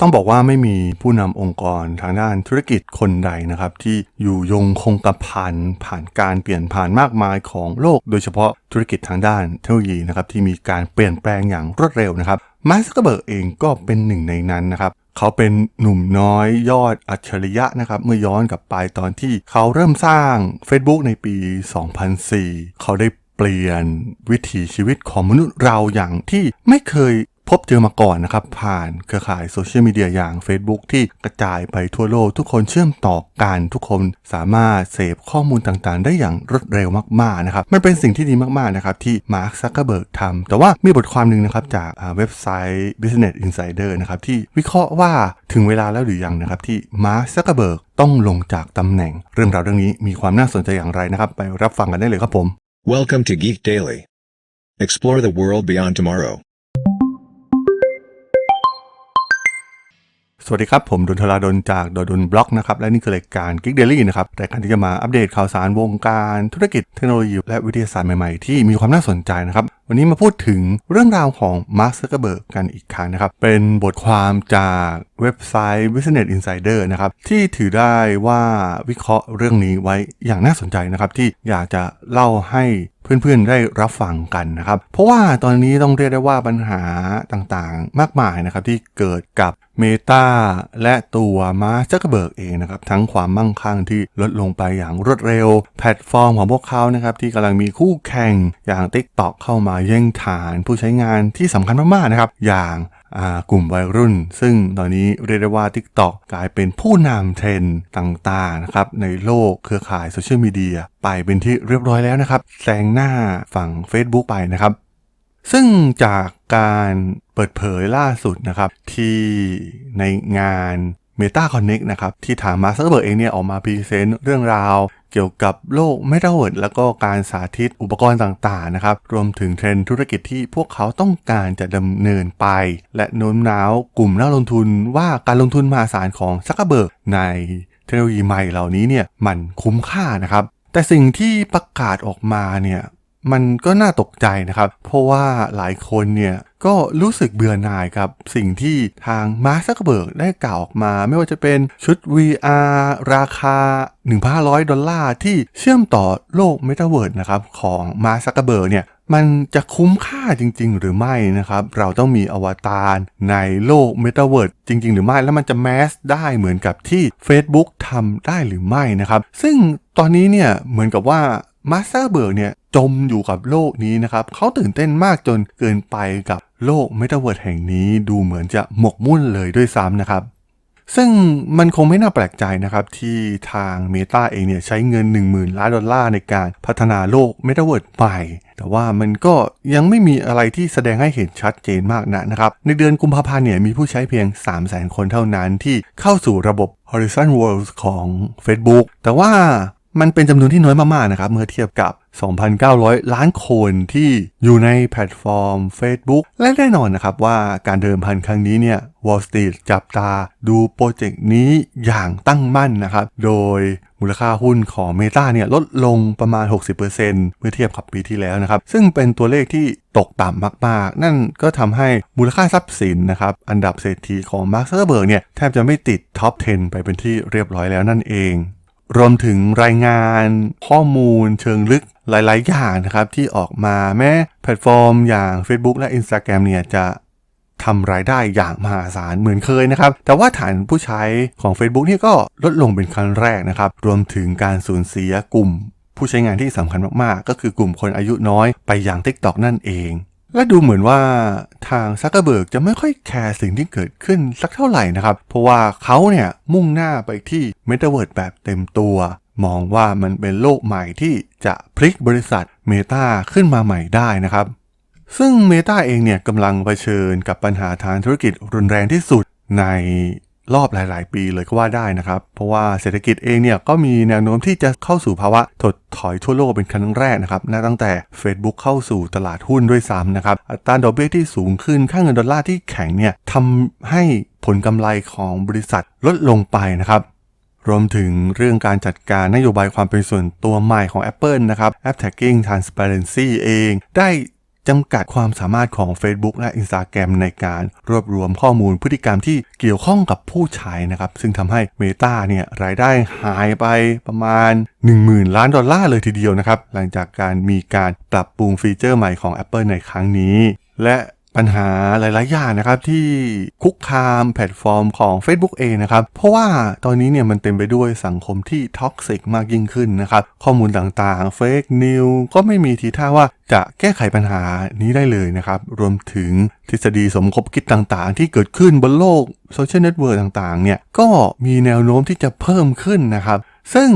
ต้องบอกว่าไม่มีผู้นำองค์กรทางด้านธุรกิจคนใดนะครับ ที่อยู่ยงคงกระพันผ่านการเปลี่ยนผ่านมากมายของโลก โดยเฉพาะธุรกิจทางด้านเทคโนโลยีนะครับที่มีการเปลี่ยนแปลงอย่างรวดเร็วนะครับมาร์คซักเบิร์กเองก็เป็นหนึ่งในนั้นนะครับเขาเป็นหนุ่มน้อยยอดอัจฉริยะนะครับ เมื่อย้อนกลับไปตอนที่เขาเริ่มสร้าง Facebook ในปี 2004 เขาได้เปลี่ยนวิถีชีวิตของมนุษย์เราอย่างที่ไม่เคย พบเจอมาก่อนนะครับ ผ่านเครือข่ายโซเชียลมีเดียอย่าง Facebook ที่กระจายไปทั่วโลก ทุกคนเชื่อมต่อกันทุกคนสามารถเสพข้อมูลต่างๆ ได้อย่างรวดเร็วมากๆนะครับมันเป็นสิ่งที่ดีมากๆนะครับที่มาร์คซักเกอร์เบิร์กทำแต่ว่ามีบทความหนึ่งนะครับจากเว็บไซต์ Business Insider นะครับที่วิเคราะห์ว่าถึงเวลาแล้วหรือยังนะครับที่มาร์คซักเกอร์เบิร์กต้องลงจากตำแหน่ง เรื่องราวเรื่องนี้มีความน่าสนใจอย่างไรนะครับ ไปรับฟังกันได้เลยครับผม Welcome to Geek Daily. Explore the world beyond tomorrow. สวัสดีครับ ผมดนทราดนจากดนบล็อกนะครับ และนี่คือรายการ Geek Daily นะครับรายการที่จะมาอัปเดตข่าวสารวงการธุรกิจเทคโนโลยีและวิทยาศาสตร์ใหม่ ๆ ที่มีความน่าสนใจนะครับ วันนี้มาพูดถึงเรื่องราวของมาร์คซักเกอร์เบิร์กกันอีกครั้งนะครับ เป็นบทความจากเว็บไซต์ Business Insider นะครับ ที่ถือได้ว่าวิเคราะห์เรื่องนี้ไว้อย่างน่าสนใจนะครับ ที่อยากจะเล่าให้ เพื่อนๆได้รับฟังกันนะครับ เพราะว่าตอนนี้ต้องเรียกได้ว่าปัญหาต่างๆ มากมายนะครับที่เกิดกับเมตาและตัวมาซักเบิร์กเองนะครับ ทั้งความมั่งคั่งที่ลดลงไปอย่างรวดเร็ว แพลตฟอร์มของพวกเขานะครับ ที่กำลังมีคู่แข่งอย่าง TikTok เข้ามาแย่งฐาน ผู้ใช้งานที่สำคัญมากๆนะครับ อย่าง กลุ่มวัยรุ่น ซึ่งตอนนี้เรียกได้ว่า TikTok กลายเป็นผู้นำเทรนด์ต่างๆนะครับในโลกเครือข่ายโซเชียลมีเดียไปเป็นที่เรียบร้อยแล้วนะครับแซงหน้าฝั่ง Facebook ไปนะครับ ซึ่งจากการเปิดเผยล่าสุดนะครับที่ในงาน Meta Connect นะครับที่ทางมาร์คเบิร์กเองเนี่ยออกมาพรีเซนต์เรื่องราวเกี่ยวกับโลก m e t a เวิร์ดแล้วก็การสาธิตอุปกรณ์ต่างๆนะครับรวมถึงเทรนด์ธุรกิจที่พวกเขาต้องการจะดำเนินไป และโน้มน้าวกลุ่มนักลงทุนว่าการลงทุนมหาศาลของซักเบิร์กในเทคโนโลยีใหม่เหล่านี้เนี่ยมันคุ้มค่านะครับแต่สิ่งที่ประกาศออกมาเนี่ย มันก็น่าตกใจนะครับ เพราะว่าหลายคนเนี่ยก็รู้สึกเบื่อหน่ายกับสิ่งที่ทางมาร์คซักเบิร์กได้กล่าวออกมา ไม่ว่าจะเป็นชุด VR ราคา 1,500 ดอลลาร์ที่เชื่อมต่อโลกเมตาเวิร์ดนะครับของมาร์คซักเบิร์กเนี่ยมันจะคุ้มค่าจริง ๆ หรือไม่นะครับ เราต้องมีอวตารในโลกเมตาเวิร์ดจริง ๆ หรือไม่ แล้วมันจะแมสได้เหมือนกับที่ Facebook ทำได้หรือไม่นะครับ ซึ่งตอนนี้เนี่ยเหมือนกับว่ามาสเตอร์เบิร์กเนี่ย จมอยู่กับโลกนี้นะครับเขาตื่นเต้นมากจนเกินไปกับโลกเมตาเวิร์ดแห่งนี้ดูเหมือนจะหมกมุ่นเลยด้วยซ้ำนะครับ ซึ่งมันคงไม่น่าแปลกใจนะครับ ที่ทาง Meta เองเนี่ยใช้เงิน 10,000 ล้านดอลลาร์ในการพัฒนาโลกเมตาเวิร์ดใหม่แต่ว่ามันก็ยังไม่มีอะไรที่แสดงให้เห็นชัดเจนมากนะนะครับ ในเดือนกุมภาพันธ์เนี่ยมีผู้ใช้เพียง 300,000 คนเท่านั้นที่เข้าสู่ระบบ Horizon Worlds ของ Facebook แต่ว่า มันเป็นจำนวนที่น้อยมากๆนะครับเมื่อเทียบกับ 2,900 ล้านคนที่อยู่ในแพลตฟอร์ม Facebook และแน่นอนนะครับว่าการเดิมพันครั้งนี้เนี่ย Wall Street จับตาดูโปรเจกต์นี้อย่างตั้งมั่นนะครับ โดยมูลค่าหุ้นของ Meta เนี่ยลดลงประมาณ 60%เมื่อเทียบกับปีที่แล้วนะครับ ซึ่งเป็นตัวเลขที่ตกต่ำมากๆ นั่นก็ทำให้มูลค่าทรัพย์สินนะครับ อันดับเศรษฐีของ Mark Zuckerberg เนี่ย แทบจะไม่ติดท็อป 10 ไปเป็นที่เรียบร้อยแล้วนั่นเอง รวมถึงรายงานข้อมูลเชิงลึกหลาย ๆ อย่างนะครับที่ออกมาแม้แพลตฟอร์มอย่าง Facebook และ Instagram เนี่ยจะทำรายได้อย่างมหาศาลเหมือนเคยนะครับ แต่ว่าฐานผู้ใช้ของ Facebook นี่ก็ลดลงเป็นครั้งแรกนะครับ รวมถึงการสูญเสียกลุ่ม ผู้ใช้งานที่สำคัญมาก ๆ ก็คือกลุ่มคนอายุน้อยไปอย่าง TikTok นั่นเอง และดูเหมือนว่าทางซักเกอร์เบิร์กจะไม่ค่อยแคร์สิ่งที่เกิดขึ้นสักเท่าไหร่นะครับ เพราะว่าเขาเนี่ยมุ่งหน้าไปที่เมตาเวิร์ดแบบเต็มตัว มองว่ามันเป็นโลกใหม่ที่จะพลิกบริษัทเมตาขึ้นมาใหม่ได้นะครับ ซึ่งเมตาเองเนี่ยกำลังเผชิญกับปัญหาทางธุรกิจรุนแรงที่สุดใน รอบหลาย ๆ ปีเลยก็ว่าได้นะครับ เพราะว่าเศรษฐกิจเองเนี่ยก็มีแนวโน้มที่จะเข้าสู่ภาวะถดถอยทั่วโลกเป็นครั้งแรกนะครับนับตั้งแต่ Facebook เข้าสู่ตลาดหุ้นด้วยซ้ำนะครับ อัตราดอกเบี้ยที่สูงขึ้น ค่าเงินดอลลาร์ที่แข็งเนี่ยทำให้ผลกำไรของบริษัทลดลงไปนะครับรวมถึงเรื่องการจัดการนโยบายความเป็นส่วนตัวใหม่ของ Apple นะครับ App Tracking Transparency เอง ได้ จำกัดความสามารถของ Facebook และ Instagram ในการรวบรวมข้อมูลพฤติกรรมที่เกี่ยวข้องกับผู้ใช้นะครับ ซึ่งทำให้ Meta เนี่ยรายได้หายไปประมาณ 10,000 ล้านดอลลาร์เลยทีเดียวนะครับ หลังจากการมีการปรับปรุงฟีเจอร์ใหม่ของ Apple ในครั้งนี้ และ ปัญหาหลาย ๆ อย่างนะครับที่คุกคามแพลตฟอร์มของ Facebook เองนะครับ เพราะว่าตอนนี้เนี่ยมันเต็มไปด้วยสังคมที่ท็อกซิกมากยิ่งขึ้นนะครับ ข้อมูลต่างๆเฟกนิวก็ไม่มีทีท่าว่าจะแก้ไขปัญหานี้ได้เลยนะครับ รวมถึงทฤษฎีสมคบคิดต่างๆ ที่เกิดขึ้นบนโลกโซเชียลเน็ตเวิร์กต่าง ๆ เนี่ยก็มีแนวโน้มที่จะเพิ่มขึ้นนะครับ ซึ่ง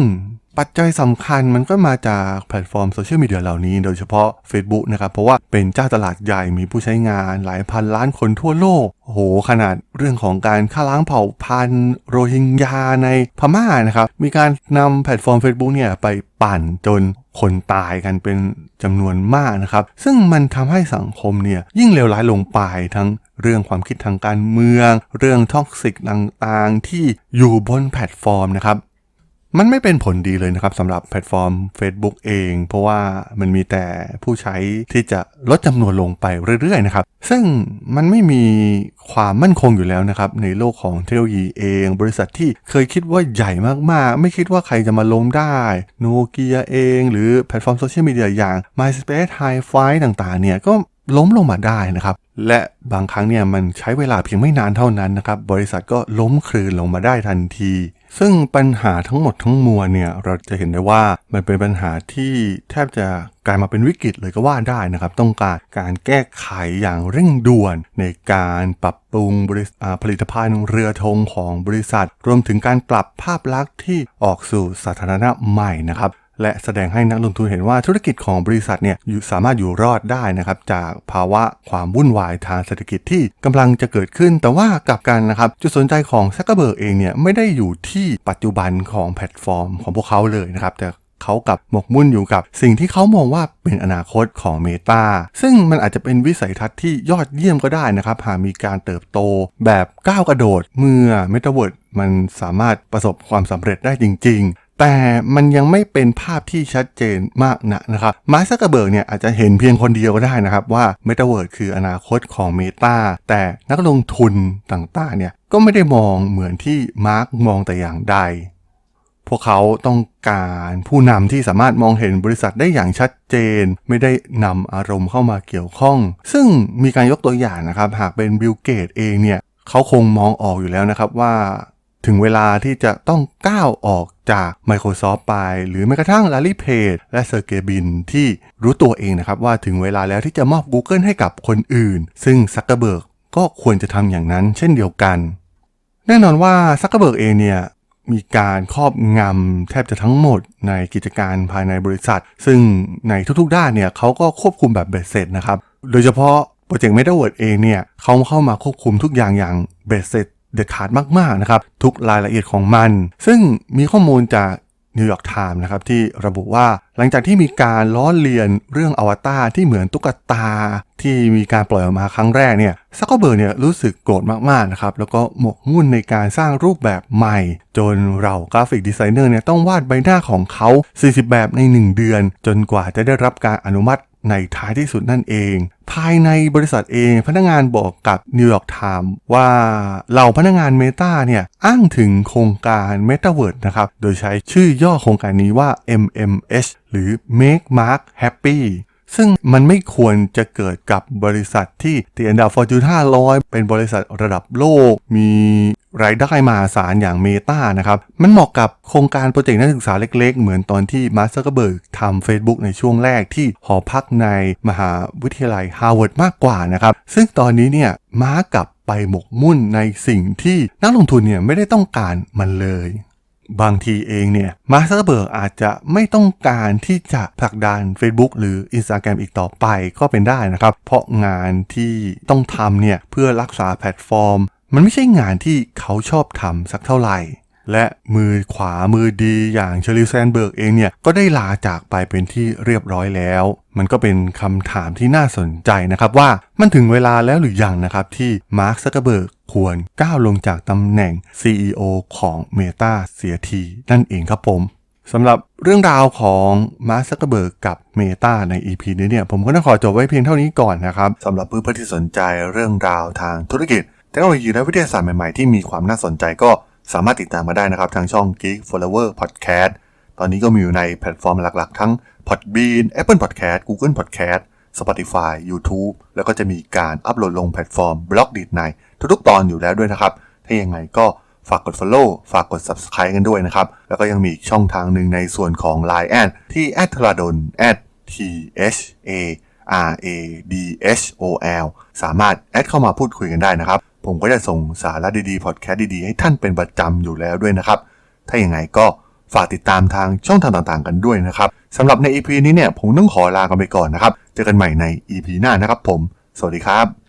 ปัจจัยสำคัญมันก็มาจากแพลตฟอร์มโซเชียลมีเดียเหล่านี้โดยเฉพาะ Facebook นะครับเพราะว่าเป็นเจ้าตลาดใหญ่มีผู้ใช้งานหลายพันล้านคนทั่วโลกโอ้โหขนาดเรื่องของการฆ่าล้างเผ่าพันธุ์โรฮิงญาในพม่านะครับมีการนำแพลตฟอร์ม Facebook เนี่ยไปปั่นจนคนตายกันเป็นจำนวนมากนะครับ ซึ่งมันทำให้สังคมเนี่ยยิ่งเลวร้ายลงไปทั้งเรื่องความคิดทางการเมือง เรื่องท็อกซิกต่างๆ ที่อยู่บนแพลตฟอร์มนะครับ มันไม่เป็นผลดีเลยนะครับสำหรับแพลตฟอร์ม Facebook เอง เพราะว่ามันมีแต่ผู้ใช้ที่จะลดจำนวนลงไปเรื่อยๆนะครับ ซึ่งมันไม่มีความมั่นคงอยู่แล้วนะครับ ในโลกของเทคโนโลยีเอง บริษัทที่เคยคิดว่าใหญ่มากๆ ไม่คิดว่าใครจะมาล้มได้โนเกียเอง หรือแพลตฟอร์มโซเชียลมีเดียอย่าง MySpace Hi-Fi ต่างๆเนี่ยก็ล้มลงมาได้นะครับ และบางครั้งเนี่ยมันใช้เวลาเพียงไม่นานเท่านั้นนะครับ บริษัทก็ล้มคลืนลงมาได้ทันที ซึ่งปัญหาทั้งหมดทั้งมวลเนี่ยเราจะเห็นได้ว่ามันเป็นปัญหาที่แทบจะกลายมาเป็นวิกฤตเลยก็ว่าได้นะครับ ต้องการการแก้ไขอย่างเร่งด่วนในการปรับปรุงบริผลิตภัณฑ์เรือธงของบริษัท รวมถึงการปรับภาพลักษณ์ที่ออกสู่สาธารณะใหม่นะครับ และแสดงให้นักลงทุนเห็นว่าธุรกิจของบริษัทเนี่ยสามารถอยู่รอดได้นะครับจากภาวะความวุ่นวายทางเศรษฐกิจที่กำลังจะเกิดขึ้น แต่ว่ากลับกันนะครับจุดสนใจของซักเกอร์เบิร์กเองเนี่ยไม่ได้อยู่ที่ปัจจุบันของแพลตฟอร์มของพวกเขาเลยนะครับแต่เขากับหมกมุ่นอยู่กับสิ่งที่เขามองว่าเป็นอนาคตของ Meta ซึ่งมันอาจจะเป็นวิสัยทัศน์ที่ยอดเยี่ยมก็ได้นะครับ หากมีการเติบโตแบบก้าวกระโดดเมื่อ Metaverse มันสามารถประสบความสำเร็จได้จริง แต่มันยังไม่เป็นภาพที่ชัดเจนมากนะนะครับมาร์คซักเกอร์เบิร์กเนี่ยอาจจะเห็นเพียงคนเดียวก็ได้นะครับว่า Metaverse คืออนาคตของ Meta แต่นักลงทุนต่างๆเนี่ยก็ไม่ได้มองเหมือนที่มาร์คมองแต่อย่างใด พวกเขาต้องการผู้นำที่สามารถมองเห็นบริษัทได้อย่างชัดเจน ไม่ได้นำอารมณ์เข้ามาเกี่ยวข้อง ซึ่งมีการยกตัวอย่างนะครับ หากเป็นบิลเกตเองเนี่ยเขาคงมองออกอยู่แล้วนะครับว่า ถึงเวลาที่จะต้องก้าวออกจาก Microsoft ไป หรือแม้กระทั่ง Larry Page และเซอร์เกย์บินที่รู้ตัวเองนะครับว่าถึงเวลาแล้วที่จะมอบ Google ให้กับคนอื่น ซึ่งซักเกอร์เบิร์กก็ควรจะทำอย่างนั้นเช่นเดียวกัน แน่นอนว่าซักเกอร์เบิร์กเองเนี่ยมีการครอบงำแทบจะทั้งหมดในกิจการภายในบริษัท ซึ่งในทุกๆด้านเนี่ยเขาก็ควบคุมแบบเบ็ดเสร็จนะครับ โดยเฉพาะโปรเจกต์ Metaverse เองเนี่ยเขาเข้ามาควบคุมทุกอย่างอย่างเบ็ดเสร็จ เด็ดขาดมากๆนะครับทุกรายละเอียดของมัน ซึ่งมีข้อมูลจากนิวยอร์กไทม์นะครับที่ระบุว่าหลังจากที่มีการล้อเลียนเรื่องอวตารที่เหมือนตุ๊กตา ที่มีการปล่อยออกมาครั้งแรกเนี่ยซักเกอร์เบิร์เนี่ยรู้สึกโกรธมากๆนะครับแล้วก็หมกมุ่นในการสร้างรูปแบบใหม่ จนเรากราฟิกดีไซเนอร์เนี่ยต้องวาดใบหน้าของเขา 40 แบบใน 1 เดือน จนกว่าจะได้รับการอนุมัติในท้ายที่สุดนั่นเอง ภายในบริษัทเองพนักงานบอกกับนิวยอร์กไทม์ว่าเหล่าพนักงานเมตาเนี่ยอ้างถึงโครงการ Metaverse นะครับ โดยใช้ชื่อย่อโครงการนี้ว่า MMH หรือ Make Mark Happy ซึ่งมันไม่ควรจะเกิดกับบริษัทที่ติดอันดับ Fortune 500 เป็นบริษัทระดับโลก มี รายได้มหาศาลอย่างเมตานะครับ มันเหมาะกับโครงการโปรเจกต์นักศึกษาเล็กๆ เหมือนตอนที่มาร์คซักเกอร์เบิร์กทำ Facebook ในช่วงแรกที่หอพักในมหาวิทยาลัยฮาร์วาร์ดมากกว่านะครับ ซึ่งตอนนี้เนี่ยมาร์คกลับไปหมกมุ่นในสิ่งที่นักลงทุนเนี่ยไม่ได้ต้องการมันเลยบางทีเองเนี่ยมาร์คซักเกอร์เบิร์กอาจจะไม่ต้องการที่จะผลักดัน Facebook หรือ Instagram อีกต่อไปก็เป็นได้นะครับ เพราะงานที่ต้องทำเนี่ยเพื่อรักษาแพลตฟอร์ม มันไม่ใช่งานที่เขาชอบทำสักเท่าไหร่ และมือขวามือดีอย่างเชอริลแซนเบิร์กเองเนี่ย ก็ได้ลาจากไปเป็นที่เรียบร้อยแล้ว มันก็เป็นคำถามที่น่าสนใจนะครับว่ามันถึงเวลาแล้วหรือยังนะครับที่มาร์คซักเกอร์เบิร์กควรก้าวลงจากตำแหน่ง CEO ของ Meta เสียทีนั่นเองครับผมสำหรับเรื่องราวของมาร์คซักเกอร์เบิร์กกับเมตาใน EP นี้เนี่ย ผมก็ต้องขอจบไว้เพียงเท่านี้ก่อนนะครับสำหรับเพื่อนๆที่สนใจเรื่องราวทางธุรกิจ เทคโนโลยีและวิทยาศาสตร์ใหม่ๆ ที่มีความน่าสนใจก็สามารถติดตามมาได้นะครับ ทางช่อง Geek Flower Podcast ตอนนี้ก็มีอยู่ในแพลตฟอร์มหลักๆ ทั้ง Podbean Apple Podcast Google Podcast Spotify YouTube แล้วก็จะมีการอัปโหลดลงแพลตฟอร์มบล็อกดีดในทุกๆ ตอนอยู่แล้วด้วยนะครับ ถ้ายังไงก็ฝากกด Follow ฝากกด Subscribe กันด้วยนะครับ แล้วก็ยังมีช่องทางหนึ่งในส่วนของ Line แอดที่ a t h a d o n t h a R A D H O L สามารถแอดเข้ามาพูดคุยกันได้นะครับ ผมก็จะส่งสาระดีๆ พอดแคสต์ดีๆ ให้ท่านเป็นประจำอยู่แล้วด้วยนะครับ ถ้าอย่างไงก็ฝากติดตามทางช่องทางต่างๆ กันด้วยนะครับสำหรับใน EP นี้เนี่ยผมต้องขอลากันไปก่อนนะครับ เจอกันใหม่ใน EP หน้านะครับผม สวัสดีครับ